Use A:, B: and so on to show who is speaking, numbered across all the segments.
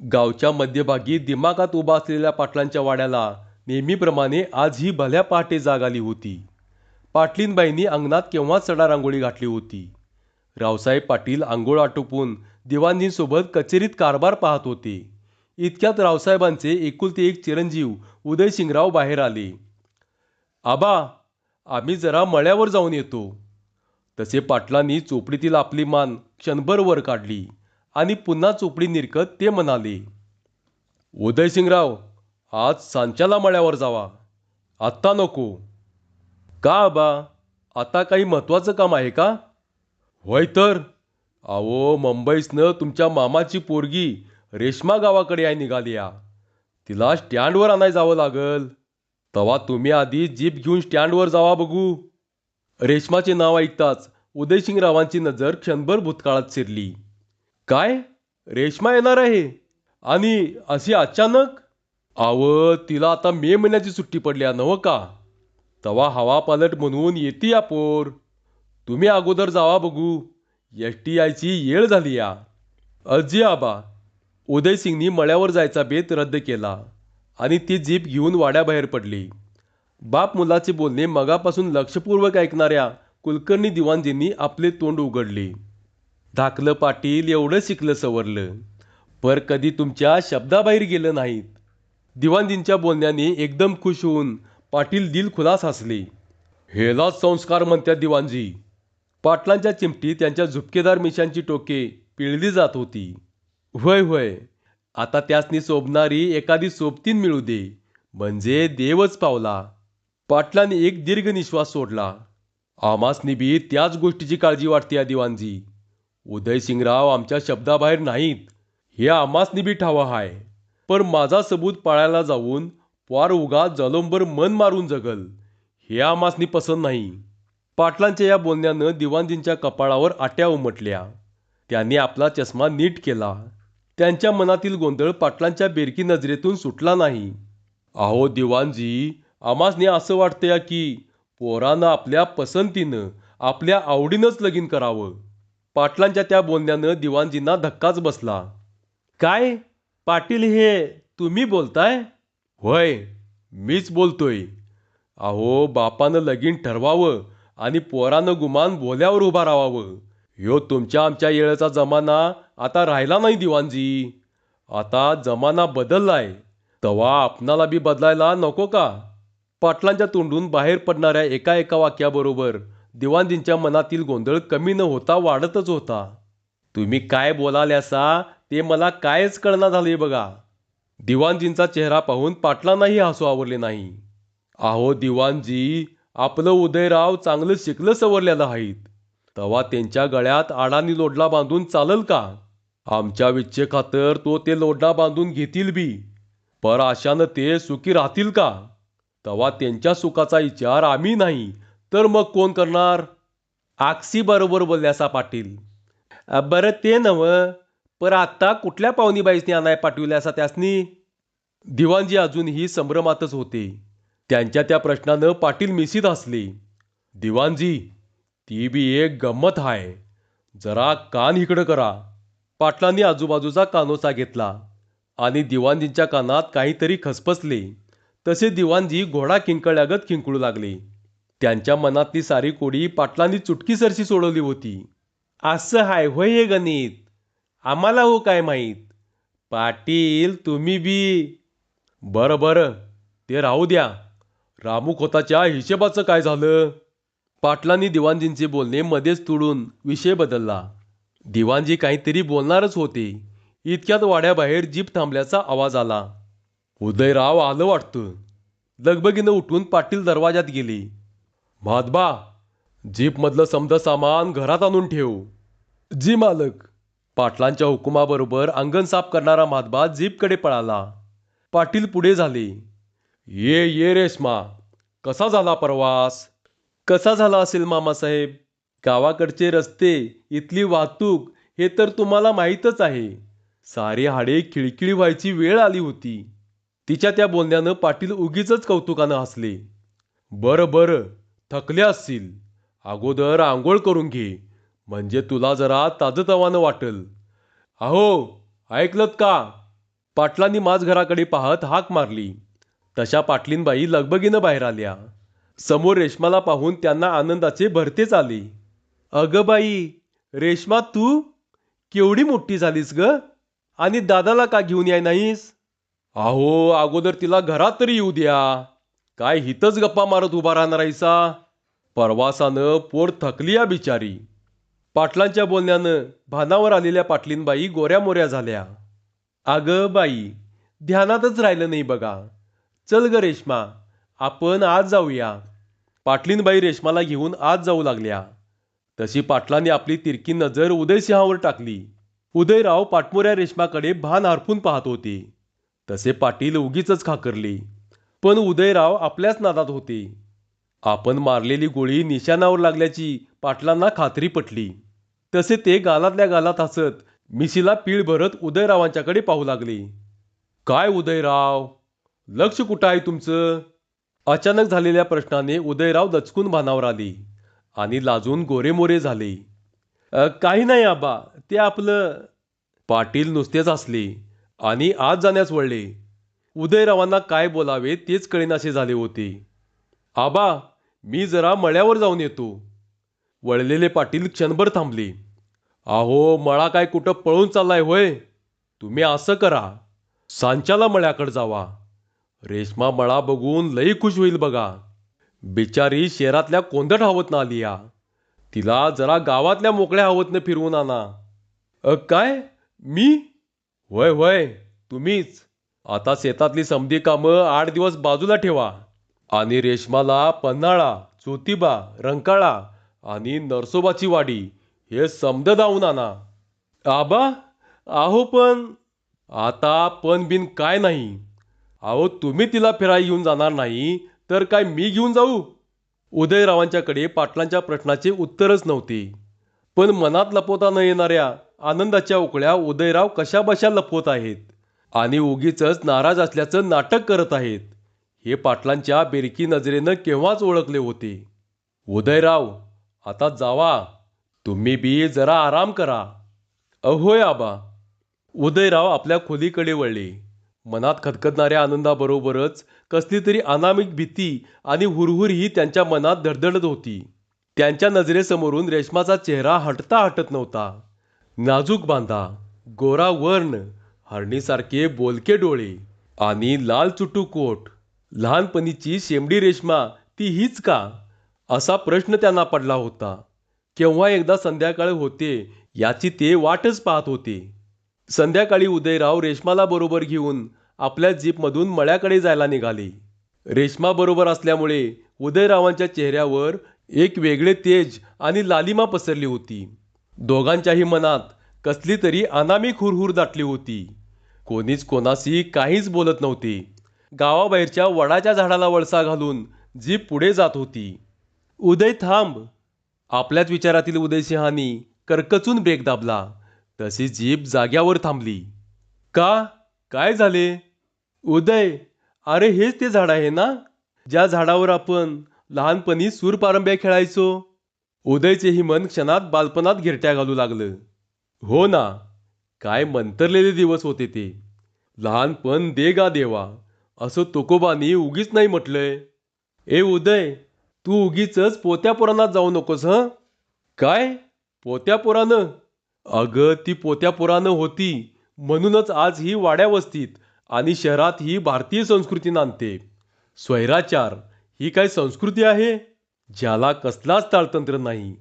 A: गावच्या मध्यभागी दिमागात उभा असलेल्या पाटलांच्या वाड्याला नेहमीप्रमाणे आजही भल्या पहाटे जाग आली होती. पाटलींबाईंनी अंगणात केव्हाच सडा रांगोळी घातली होती. रावसाहेब पाटील आंघोळ आटोपून दिवाणजींसोबत कचेरीत कारभार पाहत होते. इतक्यात रावसाहेबांचे एकुलते एक चिरंजीव उदयसिंगराव बाहेर आले. आबा आम्ही जरा मळ्यावर जाऊन येतो. तसे पाटलांनी चोपडीतील आपली मान क्षणभर वर काढली. आणि पुन्हा चोपडी निरकत ते म्हणाले उदयसिंगराव आज सांच्याला मळ्यावर जावा. आत्ता नको. का आबा? आता काही महत्त्वाचं काम आहे का? होय तर. अहो मुंबईसनं तुमच्या मामाची पोरगी रेश्मा गावाकडे आहे निघाली या. तिला स्टँडवर आणाय जावं लागल. तवा तुम्ही आधी जीप घेऊन स्टँडवर जावा बघू. रेश्माचे नाव ऐकताच उदयसिंगरावांची नजर क्षणभर भूतकाळात शिरली. काय? रेश्मा येणार आहे. आणि अशी अचानक? आव तिला आता मे महिन्याची सुट्टी पडल्या नव का? तवा हवा पालट म्हणून येते या पोर. तुम्ही अगोदर जावा बघू. एस टी आयची येळ झाली या. अजी आबा उदयसिंगनी मळ्यावर जायचा बेत रद्द केला आणि ती जीप घेऊन वाड्याबाहेर पडली. बाप मुलाचे बोलणे मगापासून लक्षपूर्वक ऐकणाऱ्या कुलकर्णी दिवाणजींनी आपले तोंड उघडले. धाकलं पाटील एवढं शिकलं सवरलं. पर कधी तुमच्या शब्दाबाहेर गेलं नाहीत. दिवाणजींच्या बोलण्याने एकदम खुश होऊन पाटील दिल खुलास हसले. हेलाच संस्कार म्हणतात दिवाणजी. पाटलांच्या चिमटी त्यांच्या झुपकेदार मिशांची टोके पिळली जात होती. होय होय. आता त्यासनी शोभणारी एखादी सोबतीन मिळू दे. म्हणजे देवच पावला. पाटलाने एक दीर्घ निश्वास सोडला. आमासनी बी त्याच गोष्टीची काळजी वाटते या दिवाणजी. उदयसिंगराव आमच्या शब्दाबाहेर नाहीत. हे आमासनी बी ठावं हाय. पण माझा सबूत पाळायला जाऊन पार उगा जलोंबर मन मारून जगल. हे आमासनी पसंत नाही. पाटलांच्या या बोलण्यानं दिवाणजींच्या कपाळावर आट्या उमटल्या. त्यांनी आपला चष्मा नीट केला. त्यांच्या मनातील गोंधळ पाटलांच्या बेरकी नजरेतून सुटला नाही. अहो दिवाणजी आमासने असं वाटतंय की पोरानं आपल्या पसंतीनं आपल्या आवडीनंच लगीन करावं. पाटलांच्या त्या बोलण्यानं दिवाणजींना धक्काच बसला. काय? पाटील हे तुम्ही बोलताय? होय मीच बोलतोय. अहो बापानं लगीन ठरवावं आणि पोरानं गुमान बोल्यावर उभा राहावं. ह्यो तुमच्या आमच्या येळेचा जमाना आता राहिला नाही दिवाणजी. आता जमाना बदललाय. तवा आपणाला बी बदलायला नको का? पाटलांच्या तोंडून बाहेर पडणाऱ्या एका एका वाक्याबरोबर दिवाणजींच्या मनातील गोंधळ कमी न होता वाढतच होता. तुम्ही काय बोलाल्यासा ते मला कायच कळना झाले बघा. दिवाणजींचा चेहरा पाहून पाटलांनाही हसू आवरले नाही. अहो दिवाणजी आपलं उदयराव चांगलं शिकलं सवरलेलं आहेत तवा त्यांच्या गळ्यात आडानी लोडला बांधून चालल का? आमच्या विच्छे खातर तो ते लोडला बांधून घेतील बी. पर आशानं ते सुखी राहतील का? तवा त्यांच्या सुखाचा विचार आम्ही नाही. तर मग कोण करणार? आक्सी बरोबर बोलल्यासा पाटील. बरं ते नवं पर आत्ता कुठल्या पाहुणीबाईसनी आणाय पाठविल्यासा त्यासनी? दिवाणजी अजूनही संभ्रमातच होते. त्यांच्या त्या प्रश्नानं पाटील मिसीत हसले. दिवाणजी ती बी एक गंमत हाय. जरा कान इकडं करा. पाटलांनी आजूबाजूचा कानोसा घेतला आणि दिवाणजींच्या कानात काहीतरी खसपसले तसे दिवाणजी घोडा किंकळल्यागत किंकळू लागले. त्यांच्या मनातली सारी कोडी पाटलांनी चुटकीसरशी सोडवली होती. असं हाय होय हे गणित? आम्हाला हो काय माहीत? पाटील तुम्ही बी. बरं बरं. ते राहू द्या. रामू खोताच्या हिशेबाचं काय झालं? पाटलांनी दिवाणजींचे बोलणे मध्येच तुडून विषय बदलला. दिवाणजी काहीतरी बोलणारच होते. इतक्यात वाड्याबाहेर जीप थांबल्याचा आवाज आला. उदयराव आलं वाटतं. लगबगीनं उठून पाटील दरवाजात गेले. म्हातबा जीपमधलं समद सामान घरात आणून ठेव. जी मालक पाटलांच्या हुकुमाबरोबर अंगण साफ करणारा म्हातबा जीपकडे पळाला. पाटील पुढे झाले. ये ये रेश्मा कसा झाला प्रवास? कसा झाला असेल मामासाहेब? गावाकडचे रस्ते इथली वाहतूक हे तर तुम्हाला माहीतच आहे. सारी हाडे खिळखिळी व्हायची वेळ आली होती. तिच्या त्या बोलण्यानं पाटील उगीच कौतुकानं हसले. बरं बरं थकले असतील अगोदर आंघोळ करून घे म्हणजे तुला जरा ताजतवानं वाटल. अहो ऐकलत का? पाटलांनी माझ घराकडे पाहत हाक मारली. तशा पाटलींबाई लगबगीनं बाहेर आल्या. समोर रेशमाला पाहून त्यांना आनंदाचे भरतेच आले. अगं बाई रेशमा तू? केवढी मोठी झालीस ग? आणि दादाला का घेऊन याय नाहीस? अहो अगोदर तिला घरात तरी येऊ द्या. काय हितच गप्पा मारत उभा राहणार आहेसा? परवासानं पोर थकली या बिचारी. पाटलांच्या बोलण्यानं भानावर आलेल्या पाटलींबाई गोऱ्या मोऱ्या झाल्या. अगं बाई ध्यानातच राहिलं नाही बघा. चल ग रेश्मा आपण आज जाऊया. पाटलींबाई रेश्माला घेऊन आज जाऊ लागल्या. तशी पाटलांनी आपली तिरकी नजर उदयसिंहावर टाकली. उदयराव पाटमोऱ्या रेश्माकडे भान हरपून पाहत होते. तसे पाटील उगीच खाकरले. पण उदयराव आपल्याच नादात होते. आपण मारलेली गोळी निशाणावर लागल्याची पाटलांना खात्री पटली. तसे ते गालातल्या गालात हसत मिशीला पीळ भरत उदयरावांच्याकडे पाहू लागले. काय उदयराव? लक्ष कुठं आहे तुमचं? अचानक झालेल्या प्रश्नाने उदयराव दचकून भानावर आले आणि लाजून गोरेमोरे झाले. काही नाही आबा ते आपलं पाटील नुसतेच असले आणि आज जाण्यास वळले. उदयरावांना काय बोलावे तेच कळेनासे झाले होते. आबा मी जरा मळ्यावर जाऊन येतो. वळलेले पाटील क्षणभर थांबले. अहो मळा काय कुठं पळून चाललाय होय? तुम्ही असं करा. सांच्याला मळ्याकडे जावा. रेशमा मळा बघून लई खुश होईल बघा. बिचारी शहरातल्या कोंदट हवतनं आली या तिला जरा गावातल्या मोकळ्या हवतनं फिरवून आणा. "अ, काय? मी? होय होय. तुम्हीच. आता शेतातली समधी कामं आठ दिवस बाजूला ठेवा. आणि रेशमाला पन्हाळा ज्योतिबा रंकाळा आणि नरसोबाची वाडी हे समद धावून आणा. आबा आहो पण. आता पण बिन काय नाही. अहो तुम्ही तिला फिराय घेऊन जाणार नाही तर काय मी घेऊन जाऊ? उदयरावांच्याकडे पाटलांच्या प्रश्नाचे उत्तरच नव्हते. पण मनात लपवता न येणाऱ्या आनंदाच्या उकळ्या उदयराव कशा बशा लपवत आहेत? आणि उगीच नाराज असल्याचं नाटक करत आहेत. हे पाटलांच्या बेरकी नजरेनं केव्हाच ओळखले होते? उदयराव आता जावा. तुम्ही बी जरा आराम करा. अहोय आबा. उदयराव आपल्या खोलीकडे वळले. मनात खदखदणाऱ्या आनंदाबरोबरच कसली तरी अनामिक भीती आणि हुरहुरही त्यांच्या मनात धडधडत होती. त्यांच्या नजरेसमोरून रेशमाचा चेहरा हटता हटत नव्हता. नाजूक बांधा गोरा वर्ण हरणीसारखे बोलके डोळे आणि लाल चुटू कोट. लहानपणीची शेंबडी रेशमा ती हीच का? असा प्रश्न त्यांना पडला होता. केव्हा एकदा संध्याकाळ होते याची ते वाटच पाहत होते. संध्याकाळी उदयराव रेशमाला बरोबर घेऊन आपल्या जीपमधून मळ्याकडे जायला निघाले. रेशमा बरोबर असल्यामुळे उदयरावांच्या चेहऱ्यावर एक वेगळे तेज आणि लालिमा पसरली होती. दोघांच्याही मनात कसली तरी अनामिक हुरहुर दाटली होती. कोणीच कोणाशी काहीच बोलत नव्हते. गावाबाहेरच्या वडाच्या झाडाला वळसा घालून जीप पुढे जात होती. उदय थांब. आपल्याच विचारातील उदयसिंहानी करकचून ब्रेक दाबला. तशी जीप जाग्यावर थांबली. का? काय झाले? उदय अरे हेच ते झाड आहे ना? ज्या झाडावर आपण लहानपणी सूरपारंब्या खेळायचो. उदयचेही मन क्षणात बालपणात गिरट्या घालू लागलं. हो ना काय मंतरलेले दिवस होते ते. लहानपण दे गा देवा. असं तुकोबानी उगीच नाही म्हटलंय ए उदय तू उगीच पोत्या पुराणात जाऊ नकोस हं? काय? पोत्या पुरानं? अगं ती पोत्यापुरानं होती. म्हणूनच आज ही वाड्या वस्तीत आणि शहरात ही भारतीय संस्कृती नांदते स्वैराचार ही काय संस्कृती आहे? ज्याला कसलाच ताळतंत्र नाही.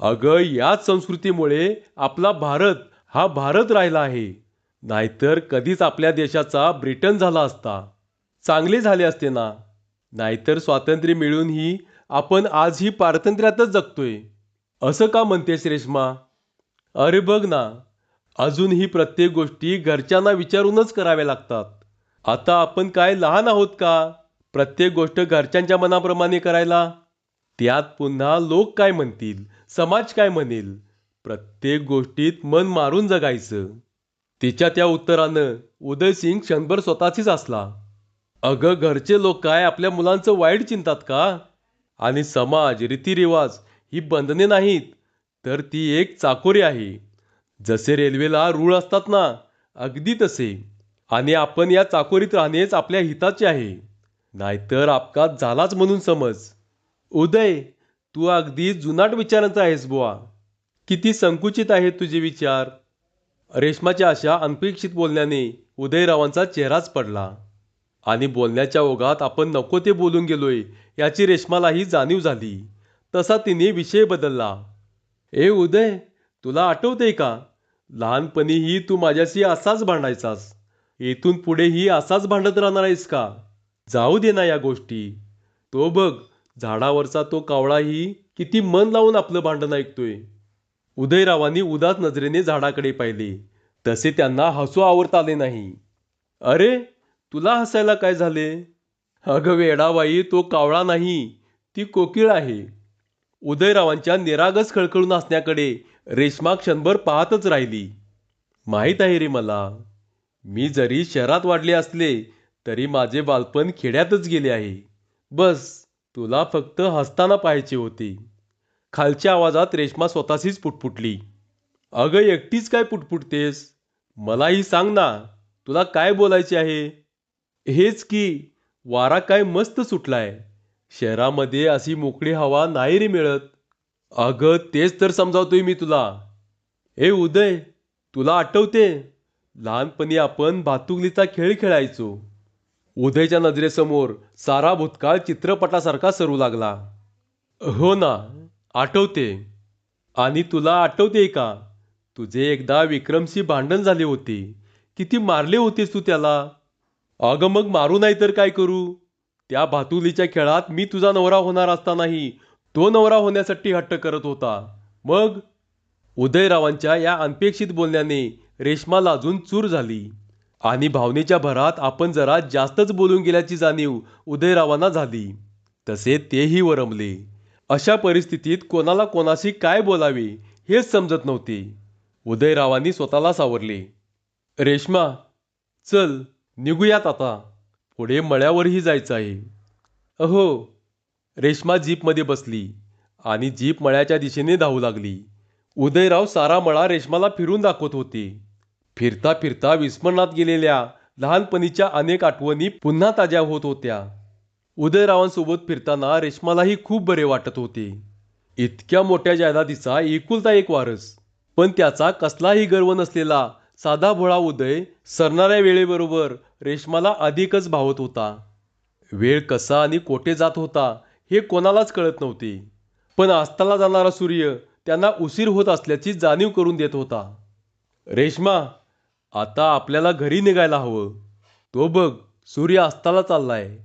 A: अगं याच संस्कृतीमुळे आपला भारत हा भारत राहिला आहे. नाहीतर कधीच आपल्या देशाचा ब्रिटन झाला असता. चांगले झाले असते ना? नाहीतर स्वातंत्र्य मिळूनही आपण आजही पारतंत्र्यातच जगतोय. असं का म्हणतेस रेश्मा अरे बघ ना अजूनही प्रत्येक गोष्टी घरच्यांना विचारूनच कराव्या लागतात. आता आपण काय लहान आहोत का? प्रत्येक गोष्ट घरच्यांच्या मनाप्रमाणे करायला? त्यात पुन्हा लोक काय म्हणतील? समाज काय म्हणेल? प्रत्येक गोष्टीत मन मारून जगायचं. तिच्या त्या उत्तरानं उदयसिंग क्षणभर स्वतःचीच असला. अगं घरचे लोक काय आपल्या मुलांचं वाईट चिंतात का? आणि समाज रीतिरिवाज ही बंधने नाहीत तर ती एक चाकोरी आहे. जसे रेल्वेला रूळ असतात ना अगदी तसे. आणि आपण या चाकोरीत राहणेच आपल्या हिताचे आहे. नाहीतर अपघात झालाच म्हणून समज. उदय तू अगदी जुनाट विचारांचा आहेस बुवा. किती संकुचित आहेत तुझे विचार. रेशमाच्या अशा अनपेक्षित बोलण्याने उदयरावांचा चेहराच पडला. आणि बोलण्याच्या ओघात आपण नको ते बोलून गेलोय याची रेशमालाही जाणीव झाली. तसा तिने विषय बदलला. ए उदय तुला आठवते का? लहानपणीही तू माझ्याशी असाच भांडायचास. इथून पुढेही असाच भांडत राहणार आहेस का? जाऊ दे ना या गोष्टी. तो बघ झाडावरचा तो कावळाही किती मन लावून आपलं भांडण ऐकतोय. उदयरावांनी उदास नजरेने झाडाकडे पाहिले. तसे त्यांना हसू आवरता आले नाही. अरे तुला हसायला काय झाले? अगं वेडाबाई तो कावळा नाही ती कोकिळ आहे. उदयरावांच्या निरागस खळखळून हसण्याकडे रेश्मा क्षणभर पाहतच राहिली. माहीत आहे रे मला मी जरी शहरात वाढले असले तरी माझे बालपण खेड्यातच गेले आहे. बस तुला फक्त हसताना पाहायचे होते. खालच्या आवाजात रेश्मा स्वतःशीच पुटपुटली. अगं एकटीच काय पुटपुटतेस? मलाही सांग ना तुला काय बोलायचे आहे? हेच की वारा काय मस्त सुटलाय. शहरामध्ये अशी मोकळी हवा नाही रे मिळत. अगं तेच तर समजावतोय मी तुला. ए उदय तुला आठवते लहानपणी आपण भातुकलीचा खेळ खेळायचो. उदयच्या नजरेसमोर सारा भूतकाळ चित्रपटासारखा सरू लागला. हो ना आठवते. आणि तुला आठवते का? तुझे एकदा विक्रमशी भांडण झाले होते. किती मारले होतेस तू त्याला? अगं मग मारू नाही तर काय करू? त्या भातुलीच्या खेळात मी तुझा नवरा होणार असतानाही तो नवरा होण्यासाठी हट्ट करत होता. मग? उदयरावांच्या या अनपेक्षित बोलण्याने रेश्मा लाजून चूर झाली. आणि भावनेच्या भरात आपण जरा जास्तच बोलून गेल्याची जाणीव उदयरावांना झाली. तसे तेही वरमले. अशा परिस्थितीत कोणाला कोणाशी काय बोलावे हेच समजत नव्हते. उदयरावांनी स्वतःला सावरले. रेश्मा चल. निघूयात आता. पुढे मळ्यावरही जायचं आहे. अहो रेश्मा जीपमध्ये बसली आणि जीप मळ्याच्या दिशेने धावू लागली. उदयराव सारा मळा रेश्माला फिरून दाखवत होते. फिरता फिरता विस्मरणात गेलेल्या लहानपणीच्या अनेक आठवणी पुन्हा ताज्या होत होत्या. उदयरावांसोबत फिरताना रेश्मालाही खूप बरे वाटत होते. इतक्या मोठ्या जायदादीचा एकुलता एक वारस. पण त्याचा कसलाही गर्व नसलेला साधा भोळा उदय सरणाऱ्या वेळेबरोबर रेश्माला अधिकच भावत होता. वेळ कसा आणि कोठे जात होता हे कोणालाच कळत नव्हते. पण अस्ताला जाणारा सूर्य त्यांना उशीर होत असल्याची जाणीव करून देत होता. रेश्मा आता आपल्याला घरी निघायला हवं. तो बघ सूर्य अस्ताला चाललाय.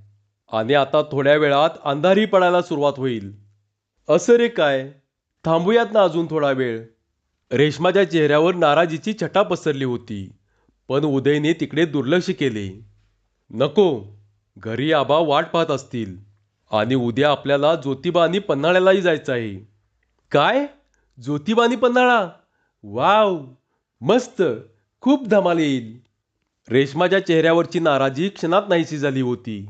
A: आणि आता थोड्या वेळात अंधारी पडायला सुरुवात होईल. असं रे काय? थांबूयात ना अजून थोडा वेळ. रेश्माच्या चेहऱ्यावर नाराजीची छटा पसरली होती पण उदयने तिकडे दुर्लक्ष केले. नको घरी आबा वाट पाहत असतील आणि उद्या आपल्याला ज्योतिबा आणि पन्हाळ्यालाही जायचं आहे. काय? ज्योतिबा आणि पन्हाळा? वाव! मस्त! खूप धमाल येईल. रेश्माच्या चेहऱ्यावरची नाराजी क्षणात नाहीशी झाली होती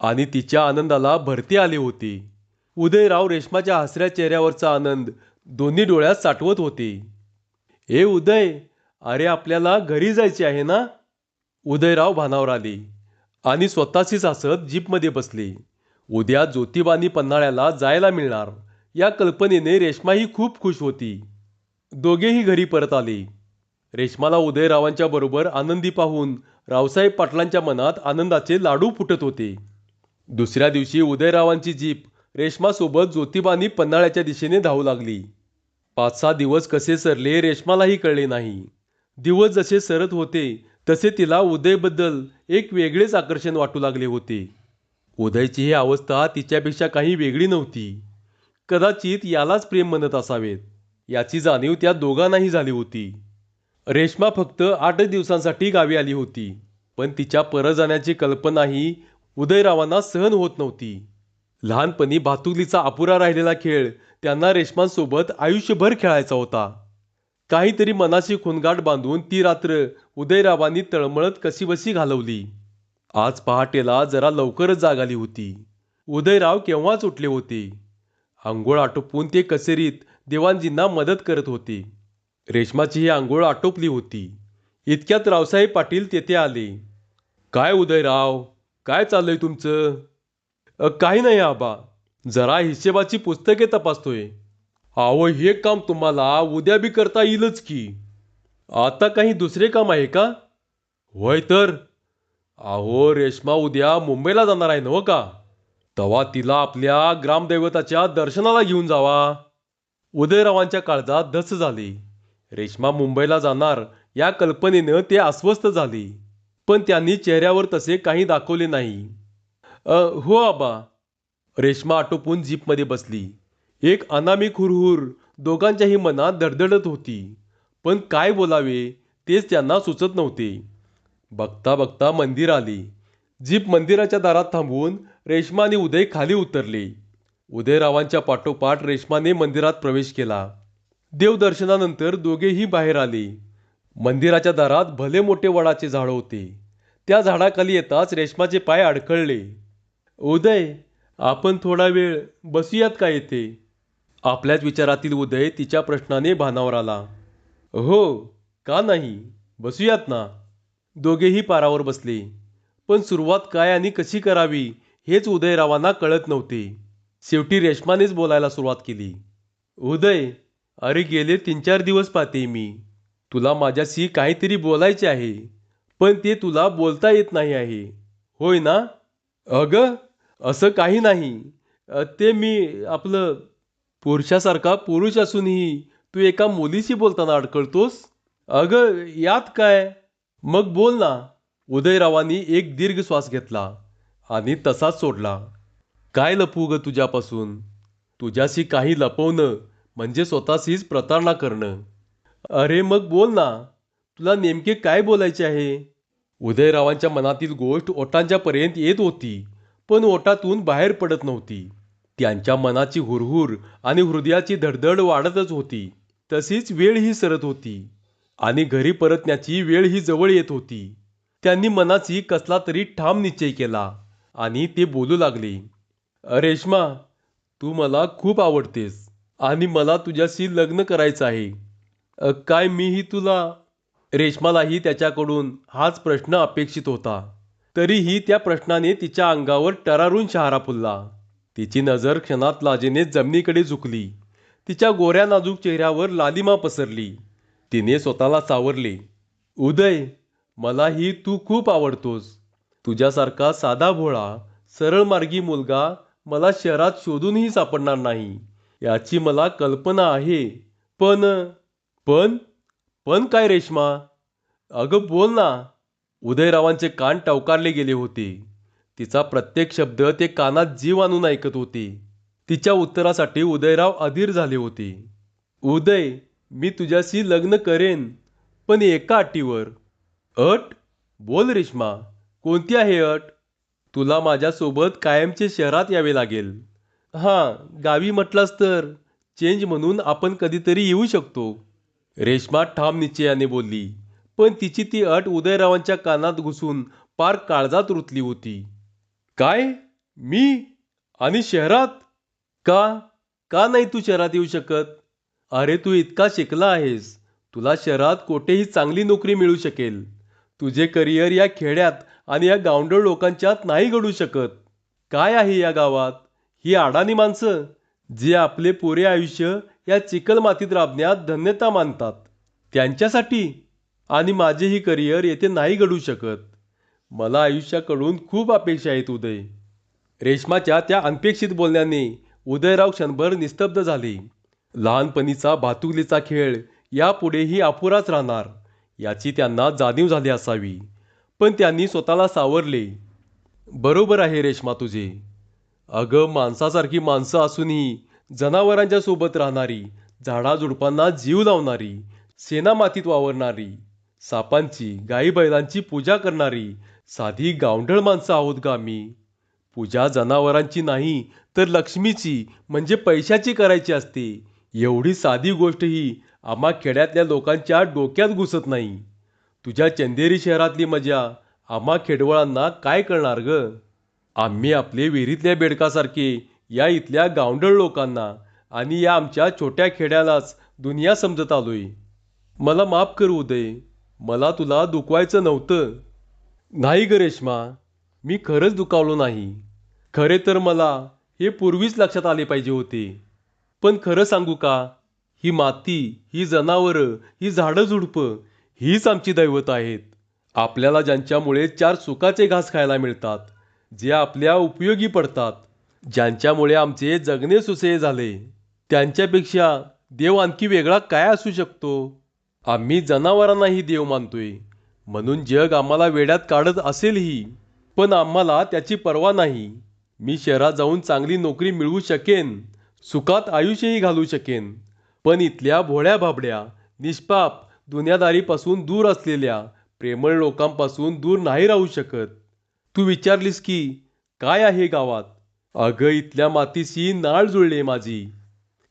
A: आणि तिच्या आनंदाला भरती आले होते. उदयराव रेश्माच्या हसऱ्या चेहऱ्यावरचा आनंद दोन्ही डोळ्यात साठवत होते. हे उदय अरे आपल्याला घरी जायचे आहे ना? उदयराव भानावर आली आणि स्वतःशीच हसत जीपमध्ये बसली. उद्या ज्योतिबानी पन्हाळ्याला जायला मिळणार. या कल्पनेने रेश्माही खूप खुश होती. दोघेही घरी परत आले. रेश्माला उदयरावांच्या बरोबर आनंदी पाहून रावसाहेब पाटलांच्या मनात आनंदाचे लाडू फुटत होते. दुसऱ्या दिवशी उदयरावांची जीप रेश्मासोबत ज्योतिबानी पन्हाळ्याच्या दिशेने धावू लागली. पाच सहा दिवस कसे सरले रेश्मालाही कळले नाही. दिवस जसे सरत होते तसे तिला उदयबद्दल एक वेगळेच आकर्षण वाटू लागले होते. उदयची ही अवस्था तिच्यापेक्षा काही वेगळी नव्हती. कदाचित यालाच प्रेम म्हणत असावेत. याची जाणीव त्या दोघांनाही झाली होती. रेश्मा फक्त आठ दिवसांसाठी गावी आली होती पण तिच्या परत जाण्याची कल्पनाही उदयरावांना सहन होत नव्हती. लहानपणी भातुकलीचा अपुरा राहिलेला खेळ त्यांना रेश्मांसोबत आयुष्यभर खेळायचा होता. काहीतरी मनाशी खुणगाठ बांधून ती रात्र उदयरावांनी तळमळत कशीबशी घालवली. आज पहाटेला जरा लवकरच जाग आली होती. उदयराव केव्हाच उठले होते? आंघोळ आटोपून ते कचेरीत देवांजींना मदत करत होते. रेश्माची ही आंघोळ आटोपली होती. इतक्यात रावसाहेब पाटील तेथे आले. काय उदयराव? काय चाललंय तुमचं? काही नाही आबा. जरा हिशेबाची पुस्तके तपासतोय. अहो हे काम तुम्हाला उद्या बी करता येईलच की. आता काही दुसरे काम आहे का? होय तर. अहो रेश्मा उद्या मुंबईला जाणार आहे नव का? तवा तिला आपल्या ग्रामदैवताच्या दर्शनाला घेऊन जावा. उदयरावांच्या काळजात धस झाली. रेश्मा मुंबईला जाणार या कल्पनेनं ते अस्वस्थ झाले. पण त्यांनी चेहऱ्यावर तसे काही दाखवले नाही. हो आबा. रेश्मा आटोपून जीपमध्ये बसली. एक अनामिक हुरहुर दोघांच्याही मनात धडधडत होती. पण काय बोलावे तेच त्यांना सुचत नव्हते. बघता बघता मंदिर आली. जीप मंदिराच्या दारात थांबवून रेश्मा आणि उदय खाली उतरले. उदयरावांच्या पाठोपाठ रेश्माने मंदिरात प्रवेश केला. देवदर्शनानंतर दोघेही बाहेर आले. मंदिराच्या दारात भले मोठे वडाचे झाड होते. त्या झाडाखाली येताच रेश्माचे पाय अडखळले. उदय आपण थोडा वेळ बसूयात का येथे आपल्याच विचारातील उदय तिच्या प्रश्नाने भानावर आला. हो का नाही? बसूयात ना. दोघेही पारावर बसले. पण सुरुवात काय आणि कशी करावी हेच उदयरावांना कळत नव्हते. शेवटी रेश्मानेच बोलायला सुरुवात केली. उदय अरे गेले तीन चार दिवस पाहते मी. तुला माझ्याशी काहीतरी बोलायचे आहे पण ते तुला बोलता येत नाही आहे. होय ना? अगं असं काही नाही. ते मी आपलं पुरुषासारखा पुरुष असूनही तू एका मुलीशी बोलताना अडकळतोस? अगं यात काय? मग बोल ना. उदयरावांनी एक दीर्घ श्वास घेतला आणि तसाच सोडला. काय लपवू ग तुझ्यापासून? तुझ्याशी काही लपवणं म्हणजे स्वतःशीच प्रतारणा करणं. अरे मग बोल ना. तुला नेमके काय बोलायचे आहे? उदयरावांच्या मनातील गोष्ट ओटांच्या पर्यंत येत होती. पण ओटातून बाहेर पडत नव्हती. त्यांच्या मनाची हुरहुर आणि हृदयाची धडधड वाढतच होती. तशीच वेळ ही सरत होती. आणि घरी परतण्याची वेळ ही जवळ येत होती. त्यांनी मनाची कसला तरी ठाम निश्चय केला आणि ते बोलू लागले रेश्मा तू मला खूप आवडतेस आणि मला तुझ्याशी लग्न करायचं आहे. काय मीही तुला? रेश्मालाही त्याच्याकडून हाच प्रश्न अपेक्षित होता. तरीही त्या प्रश्नाने तिच्या अंगावर टरारून शहारा फुलला. तिची नजर क्षणात लाजेने जमिनीकडे झुकली. तिच्या गोऱ्या नाजूक चेहऱ्यावर लालिमा पसरली. तिने स्वतःला सावरले. उदय मलाही तू खूप आवडतोस. तुझ्यासारखा साधा भोळा सरळ मार्गी मुलगा मला शहरात शोधूनही सापडणार नाही. याची मला कल्पना आहे. पण पण पण काय रेश्मा? अगं बोल ना. उदयरावांचे कान टवकारले गेले होते. तिचा प्रत्येक शब्द ते कानात जीव आणून ऐकत होते. तिच्या उत्तरासाठी उदयराव अधीर झाले होते. उदय मी तुझ्याशी लग्न करेन पण एका अटीवर. अट? बोल रेश्मा. कोणती आहे अट? तुला माझ्यासोबत कायमचे शहरात यावे लागेल. हां गावी म्हटलास तर. चेंज म्हणून आपण कधीतरी येऊ शकतो. रेश्मा ठाम निश्चयाने बोलली. पण तिची ती अट उदयरावांच्या कानात घुसून पार काळजात रुतली होती. काय? मी? आणि शहरात? का? का नाही तू शहरात येऊ शकत? अरे तू इतका शिकला आहेस. तुला शहरात कोठेही चांगली नोकरी मिळू शकेल. तुझे करिअर या खेड्यात आणि या गावंडळ लोकांच्यात नाही घडू शकत. काय आहे या गावात? ही अडाणी माणसं जे आपले पुरे आयुष्य या चिकल मातीत राबण्यात धन्यता मानतात. त्यांच्यासाठी आणि माझेही करिअर येथे नाही घडू शकत. मला आयुष्याकडून खूप अपेक्षा आहेत उदय. रेश्माच्या त्या अनपेक्षित बोलण्याने उदयराव क्षणभर निस्तब्ध झाले. लहानपणीचा भातुकलीचा खेळ यापुढेही अपुराच राहणार याची त्यांना जाणीव झाली असावी. पण त्यांनी स्वतःला सावरले. बरोबर आहे रेश्मा तुझे. अगं माणसासारखी माणसं असूनही जनावरांच्या सोबत राहणारी झाडाझुडपांना जीव लावणारी सेना मातीत वावरणारी सापांची गाई बैलांची पूजा करणारी साधी गावंढळ माणसं आहोत का आम्ही. पूजा जनावरांची नाही तर लक्ष्मीची म्हणजे पैशाची करायची असते. एवढी साधी गोष्ट ही आम्हा खेड्यातल्या लोकांच्या डोक्यात घुसत नाही. तुझ्या चंदेरी शहरातली मजा आम्हा खेडवळांना काय कळणार ग? आम्ही आपले विहिरीतल्या बेडकासारखे या इथल्या गावंढळ लोकांना आणि या आमच्या छोट्या खेड्यालाच दुनिया समजत आलोय. मला माफ कर उदय मला तुला दुखवायचं नव्हतं. नाही ग रेश्मा मी खरंच दुखावलो नाही. खरे तर मला हे पूर्वीच लक्षात आले पाहिजे होते. पण खरं सांगू का? ही माती ही जनावरं ही झाडं झुडपं हीच आमची दैवत आहेत. आपल्याला ज्यांच्यामुळे चार सुखाचे घास खायला मिळतात जे आपल्या उपयोगी पडतात ज्यांच्यामुळे आमचे जगणे सुसह्य झाले त्यांच्यापेक्षा देव आणखी वेगळा काय असू शकतो? आम्ही जनावरांनाही देव मानतोय. म्हणून जग आम्हाला वेड्यात काढत असेलही पण आम्हाला त्याची पर्वा नाही. मी शहरात जाऊन चांगली नोकरी मिळवू शकेन सुखात आयुष्यही घालू शकेन. पण इथल्या भोळ्या भाबड्या निष्पाप दुनियादारीपासून दूर असलेल्या प्रेमळ लोकांपासून दूर नाही राहू शकत. तू विचारलीस की काय आहे गावात? अगं इथल्या मातीशी नाळ जुळली माझी.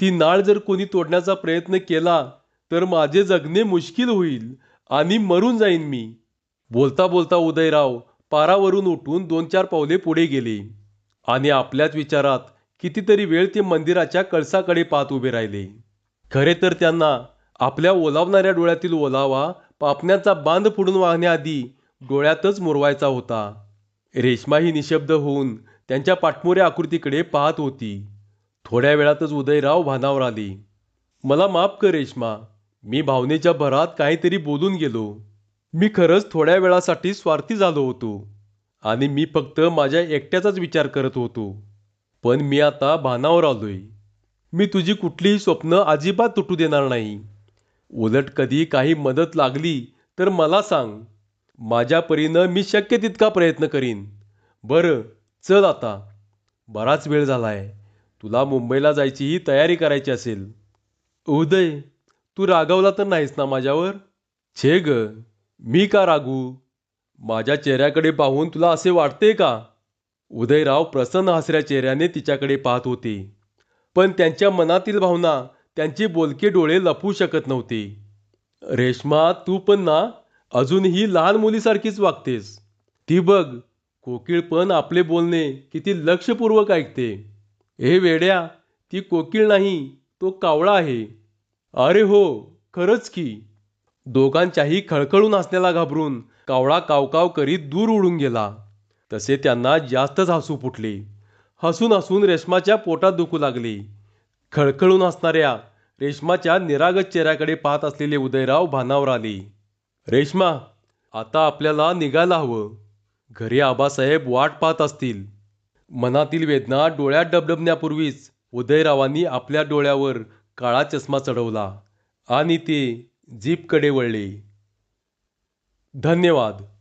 A: ती नाळ जर कोणी तोडण्याचा प्रयत्न केला तर माझे जगणे मुश्किल होईल आणि मरून जाईन मी. बोलता बोलता उदयराव पारावरून उठून दोन चार पावले पुढे गेले आणि आपल्याच विचारात कितीतरी वेळ ते मंदिराच्या कळसाकडे पाहत उभे राहिले. खरे तर त्यांना आपल्या ओलावणाऱ्या डोळ्यातील ओलावा पापण्याचा बांध फुडून वाहण्याआधी डोळ्यातच मुरवायचा होता. रेश्मा ही निशब्द होऊन त्यांच्या पाठमोऱ्या आकृतीकडे पाहत होती. थोड्या वेळातच उदयराव भानावर आली. मला माफ कर रेश्मा. मी भावनेच्या भरात काहीतरी बोलून गेलो. मी खरंच थोड्या वेळासाठी स्वार्थी झालो होतो आणि मी फक्त माझ्या एकट्याचाच विचार करत होतो. पण मी आता भानावर आलोय. मी तुझी कुठलीही स्वप्न अजिबात तुटू देणार नाही. उलट कधी काही मदत लागली तर मला सांग. माझ्या परीनं मी शक्य तितका प्रयत्न करीन. बरं चल आता. बराच वेळ झालाय. तुला मुंबईला जायचीही तयारी करायची असेल. उदय तू रागावला तर नाहीस ना माझ्यावर? छे ग मी का रागू? माझ्या चेहऱ्याकडे पाहून तुला असे वाटते का? उदयराव प्रसन्न हसऱ्या चेहऱ्याने तिच्याकडे पाहत होते. पण त्यांच्या मनातील भावना त्यांचे बोलके डोळे लपवू शकत नव्हते. रेश्मा तू पण ना अजूनही लहान मुलीसारखीच वागतेस. ती बघ कोकिळ पण आपले बोलणे किती लक्षपूर्वक ऐकते. हे वेड्या ती कोकिळ नाही तो कावळा आहे. अरे हो खरंच की. दोघांच्याही खळखळून असण्याला घाबरून कावळा कावकाव करीत दूर उडून गेला. तसे त्यांना जास्तच हसू फुटले. हसून हसून रेशमाच्या पोटात दुखू लागले. खळखळून असणाऱ्या रेशमाच्या निरागत चेहऱ्याकडे पाहत असलेले उदयराव भानावर आले. रेश्मा आता आपल्याला निघायला हवं. घरी आबासाहेब वाट पाहत असतील. मनातील वेदना डोळ्यात डबडबण्यापूर्वीच उदयरावांनी आपल्या डोळ्यावर काळा चष्मा चढवला आणि ते जीपकडे वळले. धन्यवाद.